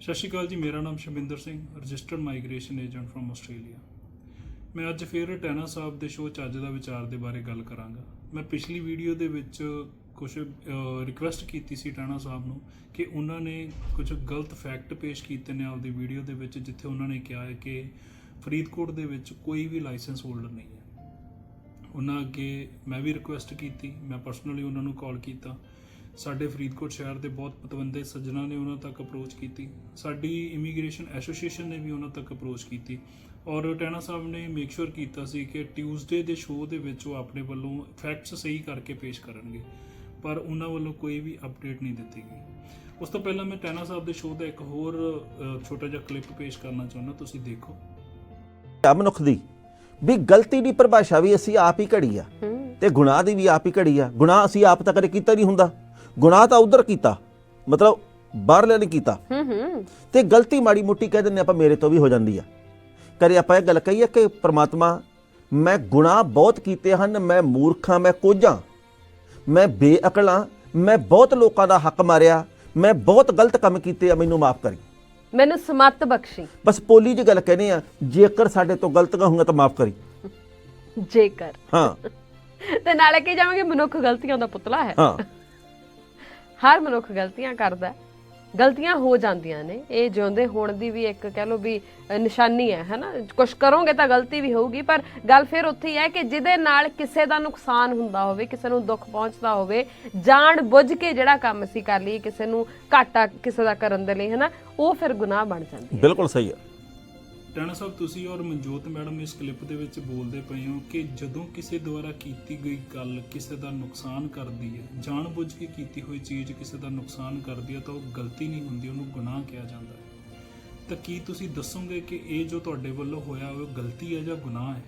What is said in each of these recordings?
ਸਤਿ ਸ਼੍ਰੀ ਅਕਾਲ ਜੀ, ਮੇਰਾ ਨਾਮ Shaminder Singh, registered migration agent firm Australia. ਮੈਂ ਅੱਜ ਫੇਰ ਟੈਨਾ ਸਾਹਿਬ ਦੇ ਸ਼ੋਅ 'ਚ ਅੱਜ ਦਾ ਵਿਚਾਰ ਦੇ ਬਾਰੇ ਗੱਲ ਕਰਾਂਗਾ। ਮੈਂ ਪਿਛਲੀ ਵੀਡੀਓ ਦੇ ਵਿੱਚ ਕੁਝ ਰਿਕੁਐਸਟ ਕੀਤੀ ਸੀ ਟੈਨਾ ਸਾਹਿਬ ਨੂੰ ਕਿ ਉਹਨਾਂ ਨੇ ਕੁਝ ਗਲਤ ਫੈਕਟ ਪੇਸ਼ ਕੀਤੇ ਨੇ ਆਪਦੀ ਵੀਡੀਓ ਦੇ ਵਿੱਚ, ਜਿੱਥੇ ਉਹਨਾਂ ਨੇ ਕਿਹਾ ਹੈ ਕਿ ਫਰੀਦਕੋਟ ਦੇ ਵਿੱਚ ਕੋਈ ਵੀ ਲਾਇਸੈਂਸ ਹੋਲਡਰ ਨਹੀਂ ਹੈ। ਉਹਨਾਂ ਅੱਗੇ ਮੈਂ ਵੀ ਰਿਕੁਐਸਟ ਕੀਤੀ, ਮੈਂ ਪਰਸਨਲੀ ਉਹਨਾਂ ਨੂੰ ਕਾਲ ਕੀਤਾ। ਸਾਡੇ ਫਰੀਦਕੋਟ ਸ਼ਹਿਰ ਦੇ ਬਹੁਤ ਪਤਵੰਤੇ ਸੱਜਣਾ ਨੇ ਉਹਨਾਂ ਤੱਕ ਅਪਰੋਚ ਕੀਤੀ। ਸਾਡੀ ਇਮੀਗ੍ਰੇਸ਼ਨ ਐਸੋਸੀਏਸ਼ਨ ਨੇ ਵੀ ਉਹਨਾਂ ਤੱਕ ਅਪਰੋਚ ਕੀਤੀ। ਔਰ ਟੈਣਾ ਸਾਹਿਬ ਨੇ ਮੇਕ ਸ਼ੋਰ ਕੀਤਾ ਸੀ ਕਿ ਟਿਊਜ਼ਡੇ ਦੇ ਸ਼ੋਅ ਦੇ ਵਿੱਚ ਉਹ ਆਪਣੇ ਵੱਲੋਂ ਫੈਕਟਸ ਸਹੀ ਕਰਕੇ ਪੇਸ਼ ਕਰਨਗੇ। ਪਰ ਉਹਨਾਂ ਵੱਲੋਂ ਕੋਈ ਵੀ ਅਪਡੇਟ ਨਹੀਂ ਦਿੱਤੀ ਗਈ। ਉਸ ਤੋਂ ਪਹਿਲਾਂ ਮੈਂ ਟੈਣਾ ਸਾਹਿਬ ਦੇ ਸ਼ੋਅ ਦਾ ਇੱਕ ਹੋਰ ਛੋਟਾ ਜਿਹਾ ਕਲਿੱਪ ਪੇਸ਼ ਕਰਨਾ ਚਾਹੁੰਦਾ ਤੁਸੀਂ ਦੇਖੋ। ਆ ਮਨੁੱਖ ਦੀ। ਵੀ ਗਲਤੀ ਦੀ ਪਰਿਭਾਸ਼ਾ ਵੀ ਅਸੀਂ ਆਪ ਹੀ ਘੜੀ ਆ ਤੇ ਗੁਨਾਹ ਦੀ ਵੀ ਆਪ ਹੀ ਘੜੀ ਆ। ਗੁਨਾਹ ਅਸੀਂ ਆਪ ਤਾਂ ਕਦੇ ਕੀਤਾ ਨਹੀਂ ਹੁੰਦਾ। ਗੁਨਾਹ ਤਾਂ ਉਧਰ ਕੀਤਾ ਮਤਲਬ ਬਾਹਰਲੇ ਨੇ ਕੀਤਾ। ਹੂੰ ਹੂੰ। ਤੇ ਗਲਤੀ ਮਾੜੀ ਮੋਟੀ ਕਹਿ ਦਿੰਦੇ ਆਪਾਂ ਮੇਰੇ ਤੋਂ ਵੀ ਹੋ ਜਾਂਦੀ ਆ। ਕਰੇ ਆਪਾਂ ਇਹ ਗੱਲ ਕਹੀਏ ਕਿ ਪ੍ਰਮਾਤਮਾ ਮੈਂ ਗੁਨਾਹ ਬਹੁਤ ਕੀਤੇ ਹਨ ਮੈਂ ਮੂਰਖਾਂ ਮੈਂ ਕੋਝਾਂ ਮੈਂ ਬੇਅਕਲਾਂ ਮੈਂ ਬਹੁਤ ਲੋਕਾਂ ਦਾ ਹੱਕ ਮਾਰਿਆ ਮੈਂ ਬਹੁਤ ਗਲਤ ਕੰਮ ਕੀਤੇ ਆ ਮੈਨੂੰ ਮਾਫ ਕਰੀ। ਮੈਨੂੰ ਸਮੱਤ ਬਖਸ਼ੀ। ਬਸ ਪੋਲੀ ਜੀ ਗੱਲ ਕਹਿੰਦੇ ਆ ਜੇਕਰ ਸਾਡੇ ਤੋਂ ਗਲਤੀਆਂ ਹੋਈਆਂ ਤਾਂ ਮਾਫ ਕਰੀ। ਜੇਕਰ। ਹਾਂ। ਤੇ ਨਾਲੇ ਕੀ ਜਾਵਾਂਗੇ ਮਨੁੱਖ ਗਲਤੀਆਂ ਦਾ ਪੁਤਲਾ ਹੈ। ਹਾਂ। ਹਰ ਮਨੁੱਖ ਗਲਤੀਆਂ ਕਰਦਾ ਗਲਤੀਆਂ ਹੋ ਜਾਂਦੀਆਂ ਨੇ। ਇਹ ਜਿਉਂਦੇ ਹੋਣ ਦੀ ਵੀ ਇੱਕ ਕਹਿ ਲਓ ਵੀ ਨਿਸ਼ਾਨੀ ਹੈ ਹੈਨਾ ਕੁਝ ਕਰੋਗੇ ਤਾਂ ਗਲਤੀ ਵੀ ਹੋਊਗੀ, ਪਰ ਗੱਲ ਫਿਰ ਉੱਥੇ ਹੀ ਹੈ ਕਿ ਜਿਹਦੇ ਨਾਲ ਕਿਸੇ ਦਾ ਨੁਕਸਾਨ ਹੁੰਦਾ ਹੋਵੇ, ਕਿਸੇ ਨੂੰ ਦੁੱਖ ਪਹੁੰਚਦਾ ਹੋਵੇ, ਜਾਣ ਬੁੱਝ ਕੇ ਜਿਹੜਾ ਕੰਮ ਅਸੀਂ ਕਰ ਲਈਏ, ਕਿਸੇ ਨੂੰ ਘਾਟਾ ਕਿਸੇ ਦਾ ਕਰਨ ਦੇ ਲਈ ਹੈਨਾ ਉਹ ਫਿਰ ਗੁਨਾਹ ਬਣ ਜਾਂਦੀ ਹੈ। ਬਿਲਕੁਲ ਸਹੀ ਹੈ। ਟਾਣਾ ਸਾਹਿਬ, ਤੁਸੀਂ ਔਰ ਮਨਜੋਤ ਮੈਡਮ ਇਸ ਕਲਿੱਪ ਦੇ ਵਿੱਚ ਬੋਲਦੇ ਪਏ ਹੋ ਕਿ ਜਦੋਂ ਕਿਸੇ ਦੁਆਰਾ ਕੀਤੀ ਗਈ ਗੱਲ ਕਿਸੇ ਦਾ ਨੁਕਸਾਨ ਕਰਦੀ ਹੈ, ਜਾਣਬੁੱਝ ਕੇ ਕੀਤੀ ਹੋਈ ਚੀਜ਼ ਕਿਸੇ ਦਾ ਨੁਕਸਾਨ ਕਰਦੀ ਹੈ ਤਾਂ ਉਹ ਗਲਤੀ ਨਹੀਂ ਹੁੰਦੀ, ਉਹਨੂੰ ਗੁਨਾਹ ਕਿਹਾ ਜਾਂਦਾ ਹੈ। ਤਾਂ ਕੀ ਤੁਸੀਂ ਦੱਸੋਗੇ ਕਿ ਇਹ ਜੋ ਤੁਹਾਡੇ ਵੱਲੋਂ ਹੋਇਆ, ਉਹ ਗਲਤੀ ਹੈ ਜਾਂ ਗੁਨਾਹ ਹੈ?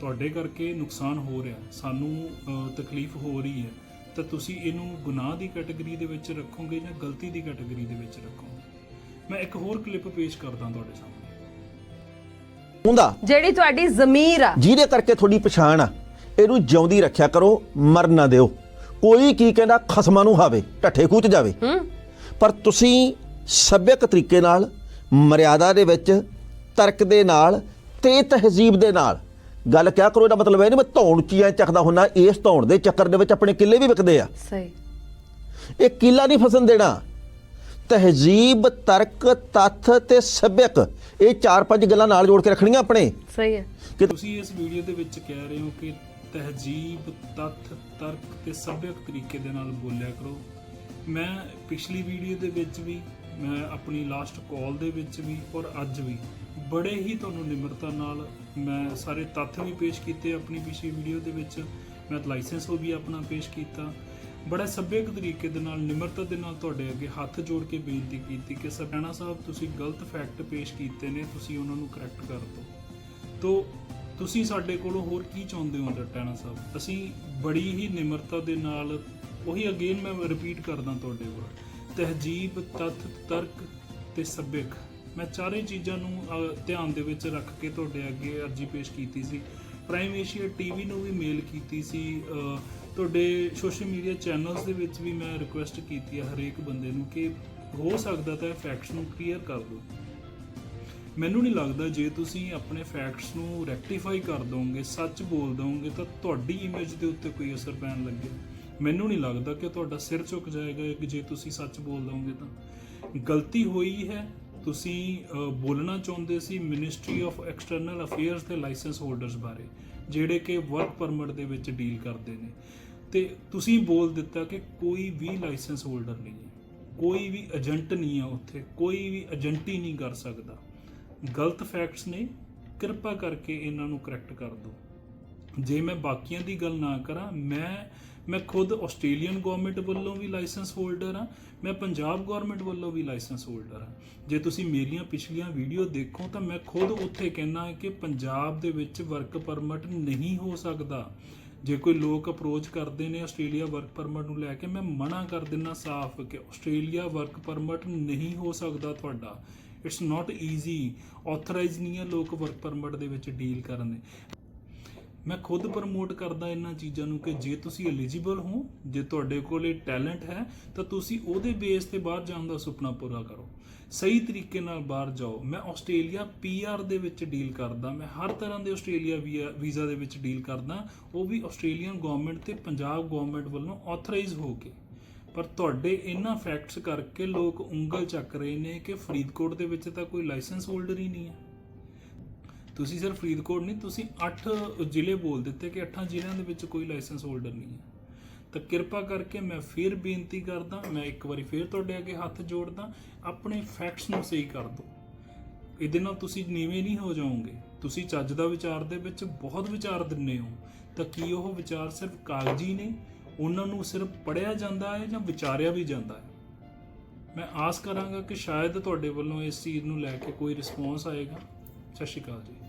ਤੁਹਾਡੇ ਕਰਕੇ ਨੁਕਸਾਨ ਹੋ ਰਿਹਾ, ਸਾਨੂੰ ਤਕਲੀਫ ਹੋ ਰਹੀ ਹੈ, ਤਾਂ ਤੁਸੀਂ ਇਹਨੂੰ ਗੁਨਾਹ ਦੀ ਕੈਟਾਗਰੀ ਦੇ ਵਿੱਚ ਰੱਖੋਗੇ ਜਾਂ ਗਲਤੀ ਦੀ ਕੈਟਾਗਰੀ ਦੇ ਵਿੱਚ ਰੱਖੋਗੇ? ਮੈਂ ਇੱਕ ਹੋਰ ਕਲਿੱਪ ਪੇਸ਼ ਕਰਦਾ ਤੁਹਾਡੇ ਸਾਹਮਣੇ। ਹੁੰਦਾ। ਜਿਹੜੀ ਤੁਹਾਡੀ ਜ਼ਮੀਰ ਆ। ਜਿਹਦੇ ਕਰਕੇ ਤੁਹਾਡੀ ਪਛਾਣ ਆ ਇਹਨੂੰ ਜਿਉਂਦੀ ਰੱਖਿਆ ਕਰੋ ਮਰ ਨਾ ਦਿਓ। ਕੋਈ ਕੀ ਕਹਿੰਦਾ ਖਸਮਾਂ ਨੂੰ ਹਾਵੇ ਢੱਠੇ ਖੂਚ ਜਾਵੇ। ਪਰ ਤੁਸੀਂ ਸੱਭਿਅਕ ਤਰੀਕੇ ਨਾਲ ਮਰਿਆਦਾ ਦੇ ਵਿੱਚ ਤਰਕ ਦੇ ਨਾਲ ਤੇ ਤਹਿਜ਼ੀਬ ਦੇ ਨਾਲ ਗੱਲ ਕਿਆ ਕਰੋ ਇਹਦਾ ਮਤਲਬ ਇਹ ਨਹੀਂ ਮੈਂ ਧੌਣ ਚੀਆਂ ਚੱਕਦਾ ਹੁੰਨਾ ਇਸ ਧੌਣ ਦੇ ਚੱਕਰ ਦੇ ਵਿੱਚ ਆਪਣੇ ਕਿੱਲੇ ਵੀ ਵਿਕਦੇ ਆ। ਸਹੀ। ਇਹ ਕਿੱਲਾ ਨਹੀਂ ਫਸਣ ਦੇਣਾ। ਤਹਿਜ਼ੀਬ ਤਰਕ ਤੱਥ ਤੇ ਸੱਭਿਅਕ। ਇਹ ਚਾਰ ਪੰਜ ਗੱਲਾਂ ਨਾਲ ਜੋੜ ਕੇ ਰੱਖਣੀਆਂ ਆਪਣੇ। ਸਹੀ ਹੈ। ਕਿ ਤੁਸੀਂ ਇਸ ਵੀਡੀਓ ਦੇ ਵਿੱਚ ਕਹਿ ਰਹੇ ਹੋ ਕਿ ਤਹਿਜੀਬ ਤੱਥ ਤਰਕ ਤੇ ਸੱਭਿਅਕ ਤਰੀਕੇ ਦੇ ਨਾਲ ਬੋਲਿਆ ਕਰੋ। ਮੈਂ ਪਿਛਲੀ ਵੀਡੀਓ ਦੇ ਵਿੱਚ ਵੀ ਮੈਂ ਆਪਣੀ ਲਾਸਟ ਕਾਲ ਦੇ ਵਿੱਚ ਵੀ ਔਰ ਅੱਜ ਵੀ ਬੜੇ ਹੀ ਤੁਹਾਨੂੰ ਨਿਮਰਤਾ ਨਾਲ ਮੈਂ ਸਾਰੇ ਤੱਥ ਵੀ ਪੇਸ਼ ਕੀਤੇ ਆਪਣੀ ਪਿਛਲੀ ਵੀਡੀਓ ਦੇ ਵਿੱਚ। ਮੈਂ ਲਾਇਸੈਂਸ ਉਹ ਵੀ ਆਪਣਾ ਪੇਸ਼ ਕੀਤਾ। ਬੜਾ ਸੱਭਿਅਕ ਤਰੀਕੇ ਦੇ ਨਾਲ, ਨਿਮਰਤਾ ਦੇ ਨਾਲ ਤੁਹਾਡੇ ਅੱਗੇ ਹੱਥ ਜੋੜ ਕੇ ਬੇਨਤੀ ਕੀਤੀ ਕਿ ਸਪੈਣਾ ਸਾਹਿਬ, ਤੁਸੀਂ ਗਲਤ ਫੈਕਟ ਪੇਸ਼ ਕੀਤੇ ਨੇ, ਤੁਸੀਂ ਉਹਨਾਂ ਨੂੰ ਕਰੈਕਟ ਕਰ ਦਿਓ। ਤੋ ਤੁਸੀਂ ਸਾਡੇ ਕੋਲੋਂ ਹੋਰ ਕੀ ਚਾਹੁੰਦੇ ਹੋ ਟੈਣਾ ਸਾਹਿਬ? ਅਸੀਂ ਬੜੀ ਹੀ ਨਿਮਰਤਾ ਦੇ ਨਾਲ, ਉਹੀ ਅਗੇਨ ਮੈਂ ਰਿਪੀਟ ਕਰਦਾ ਤੁਹਾਡੇ ਕੋਲ ਤਹਿਜੀਬ, ਤੱਥ, ਤਰਕ ਤੇ ਸੱਭਿਅਕ। ਮੈਂ ਚਾਰੇ ਚੀਜ਼ਾਂ ਨੂੰ ਧਿਆਨ ਦੇ ਵਿੱਚ ਰੱਖ ਕੇ ਤੁਹਾਡੇ ਅੱਗੇ ਅਰਜੀ ਪੇਸ਼ ਕੀਤੀ ਸੀ। ਪ੍ਰਾਈਮ ਏਸ਼ੀਆ ਟੀਵੀ ਨੂੰ ਵੀ ਮੇਲ ਕੀਤੀ ਸੀ ਤੁਹਾਡੇ ਸੋਸ਼ਲ ਮੀਡੀਆ ਚੈਨਲਸ ਦੇ ਵਿੱਚ ਵੀ ਮੈਂ ਰਿਕੁਐਸਟ ਕੀਤੀ ਹੈ ਹਰੇਕ ਬੰਦੇ ਨੂੰ ਕਿ ਹੋ ਸਕਦਾ ਤਾਂ ਫੈਕਟਸ ਨੂੰ ਕਲੀਅਰ ਕਰ ਦਿਓ। ਮੈਨੂੰ ਨਹੀਂ ਲੱਗਦਾ ਜੇ ਤੁਸੀਂ ਆਪਣੇ ਫੈਕਟਸ ਨੂੰ ਰੈਕਟੀਫਾਈ ਕਰ ਦੋਗੇ, ਸੱਚ ਬੋਲ ਦੋਗੇ, ਤਾਂ ਤੁਹਾਡੀ ਇਮੇਜ ਦੇ ਉੱਤੇ ਕੋਈ ਅਸਰ ਪੈਣ ਲੱਗੇ। ਮੈਨੂੰ ਨਹੀਂ ਲੱਗਦਾ ਕਿ ਤੁਹਾਡਾ ਸਿਰ ਝੁਕ ਜਾਏਗਾ ਕਿ ਜੇ ਤੁਸੀਂ ਸੱਚ ਬੋਲ ਦੋਗੇ ਤਾਂ। ਗਲਤੀ ਹੋਈ ਹੈ, ਤੁਸੀਂ ਬੋਲਣਾ ਚਾਹੁੰਦੇ ਸੀ ਮਿਨਿਸਟਰੀ ਆਫ ਐਕਸਟਰਨਲ ਅਫੇਅਰਸ ਦੇ ਲਾਇਸੈਂਸ ਹੋਲਡਰਸ ਬਾਰੇ, ਜਿਹੜੇ ਕਿ ਵਰਕ ਪਰਮਿਟ ਦੇ ਵਿੱਚ ਡੀਲ ਕਰਦੇ ਨੇ। ਤੇ ਤੁਸੀਂ ਬੋਲ ਦਿੱਤਾ ਕਿ ਕੋਈ ਵੀ ਲਾਇਸੈਂਸ ਹੋਲਡਰ ਨਹੀਂ ਹੈ। ਕੋਈ ਵੀ ਏਜੰਟ ਨਹੀਂ ਹੈ ਉੱਥੇ, ਕੋਈ ਵੀ ਏਜੰਟੀ ਨਹੀਂ ਕਰ ਸਕਦਾ। ਗਲਤ ਫੈਕਟਸ ਨੇ, ਕਿਰਪਾ ਕਰਕੇ ਇਹਨਾਂ ਨੂੰ ਕਰੈਕਟ ਕਰ ਦਿਓ। ਜੇ ਮੈਂ ਬਾਕੀਆਂ ਦੀ ਗੱਲ ਨਾ ਕਰਾਂ, ਮੈਂ ਮੈਂ ਖੁਦ ਆਸਟ੍ਰੇਲੀਅਨ ਗਵਰਨਮੈਂਟ ਵੱਲੋਂ ਵੀ ਲਾਇਸੈਂਸ ਹੋਲਡਰ ਹਾਂ, ਮੈਂ ਪੰਜਾਬ ਗਵਰਨਮੈਂਟ ਵੱਲੋਂ ਵੀ ਲਾਇਸੈਂਸ ਹੋਲਡਰ ਹਾਂ। ਜੇ ਤੁਸੀਂ ਮੇਰੀਆਂ ਪਿਛਲੀਆਂ ਵੀਡੀਓ ਦੇਖੋ, ਤਾਂ ਮੈਂ ਖੁਦ ਉੱਥੇ ਕਹਿਣਾ ਹੈ ਕਿ ਪੰਜਾਬ ਦੇ ਵਿੱਚ ਵਰਕ ਪਰਮਿਟ ਨਹੀਂ ਹੋ ਸਕਦਾ। ਜੇ ਕੋਈ ਲੋਕ ਅਪਰੋਚ ਕਰਦੇ ਨੇ ਆਸਟ੍ਰੇਲੀਆ ਵਰਕ ਪਰਮਿਟ ਨੂੰ ਲੈ ਕੇ, ਮੈਂ ਮਨਾ ਕਰ ਦਿੰਨਾ ਸਾਫ਼ ਕਿ ਆਸਟ੍ਰੇਲੀਆ ਵਰਕ ਪਰਮਿਟ ਨਹੀਂ ਹੋ ਸਕਦਾ ਤੁਹਾਡਾ। ਇਟਸ ਨਾਟ ਈਜ਼ੀ ਆਥੋਰਾਈਜ਼ ਨਹੀਂ ਹੈ ਲੋਕ ਵਰਕ ਪਰਮਿਟ ਦੇ ਵਿੱਚ ਡੀਲ ਕਰਨ ਦੇ। ਮੈਂ ਖੁਦ ਪ੍ਰਮੋਟ ਕਰਦਾ ਇਹਨਾਂ ਚੀਜ਼ਾਂ ਨੂੰ ਕਿ ਜੇ ਤੁਸੀਂ ਐਲੀਜੀਬਲ ਹੋ, ਜੇ ਤੁਹਾਡੇ ਕੋਲ ਇਹ ਟੈਲੈਂਟ ਹੈ, ਤਾਂ ਤੁਸੀਂ ਉਹਦੇ ਬੇਸ ਤੇ ਬਾਹਰ ਜਾਣ ਦਾ ਸੁਪਨਾ ਪੂਰਾ ਕਰੋ। ਸਹੀ ਤਰੀਕੇ ਨਾਲ ਬਾਹਰ ਜਾਓ। ਮੈਂ ਆਸਟ੍ਰੇਲੀਆ ਪੀਆਰ ਦੇ ਵਿੱਚ ਡੀਲ ਕਰਦਾ। ਮੈਂ ਹਰ ਤਰ੍ਹਾਂ ਦੇ ਆਸਟ੍ਰੇਲੀਆ ਵੀਆ- ਵੀਜ਼ਾ ਦੇ ਵਿੱਚ ਡੀਲ ਕਰਦਾ। ਉਹ ਵੀ ਆਸਟ੍ਰੇਲੀਅਨ ਗਵਰਨਮੈਂਟ ਤੇ ਪੰਜਾਬ ਗਵਰਨਮੈਂਟ ਵੱਲੋਂ ਆਥੋਰਾਈਜ਼ ਹੋ ਕੇ। ਪਰ ਤੁਹਾਡੇ ਇਹਨਾਂ ਫੈਕਟਸ ਕਰਕੇ ਲੋਕ ਉਂਗਲ ਚੱਕ ਰਹੇ ਨੇ ਕਿ ਫਰੀਦਕੋਟ ਦੇ ਵਿੱਚ ਤਾਂ ਕੋਈ ਲਾਇਸੈਂਸ ਹੋਲਡਰ ਹੀ ਨਹੀਂ ਹੈ। ਤੁਸੀਂ ਸਿਰਫ ਫਰੀਦਕੋਟ ਨਹੀਂ, ਤੁਸੀਂ 8 ਜ਼ਿਲ੍ਹੇ ਬੋਲ ਦਿੱਤੇ ਕਿ 8 ਜ਼ਿਲ੍ਹਿਆਂ ਦੇ ਵਿੱਚ ਕੋਈ ਲਾਇਸੈਂਸ ਹੋਲਡਰ ਨਹੀਂ ਹੈ। ਤਾਂ ਕਿਰਪਾ ਕਰਕੇ ਮੈਂ ਫਿਰ ਬੇਨਤੀ ਕਰਦਾ, ਮੈਂ ਇੱਕ ਵਾਰੀ ਫਿਰ ਤੁਹਾਡੇ ਅੱਗੇ ਹੱਥ ਜੋੜਦਾ, ਆਪਣੇ ਫੈਕਟਸ ਨੂੰ ਸਹੀ ਕਰ ਦਿਓ। ਇਹਦੇ ਨਾਲ ਤੁਸੀਂ ਨੀਵੇਂ ਨਹੀਂ ਹੋ ਜਾਓਗੇ। ਤੁਸੀਂ ਚੱਜ ਦਾ ਵਿਚਾਰ ਦੇ ਵਿੱਚ ਬਹੁਤ ਵਿਚਾਰ ਦਿੰਨੇ ਹੋ। ਤਾਂ ਕੀ ਉਹ ਵਿਚਾਰ ਸਿਰਫ ਕਾਗਜ਼ੀ ਨੇ? ਉਹਨਾਂ ਨੂੰ ਸਿਰਫ ਪੜਿਆ ਜਾਂਦਾ ਹੈ ਜਾਂ ਵਿਚਾਰਿਆ ਵੀ ਜਾਂਦਾ ਹੈ? ਮੈਂ ਆਸ ਕਰਾਂਗਾ ਕਿ ਸ਼ਾਇਦ ਤੁਹਾਡੇ ਵੱਲੋਂ ਇਸ ਚੀਜ਼ ਨੂੰ ਲੈ ਕੇ ਕੋਈ ਰਿਸਪੌਂਸ ਆਏਗਾ। ਸਤਿ ਸ਼੍ਰੀ ਅਕਾਲ ਜੀ।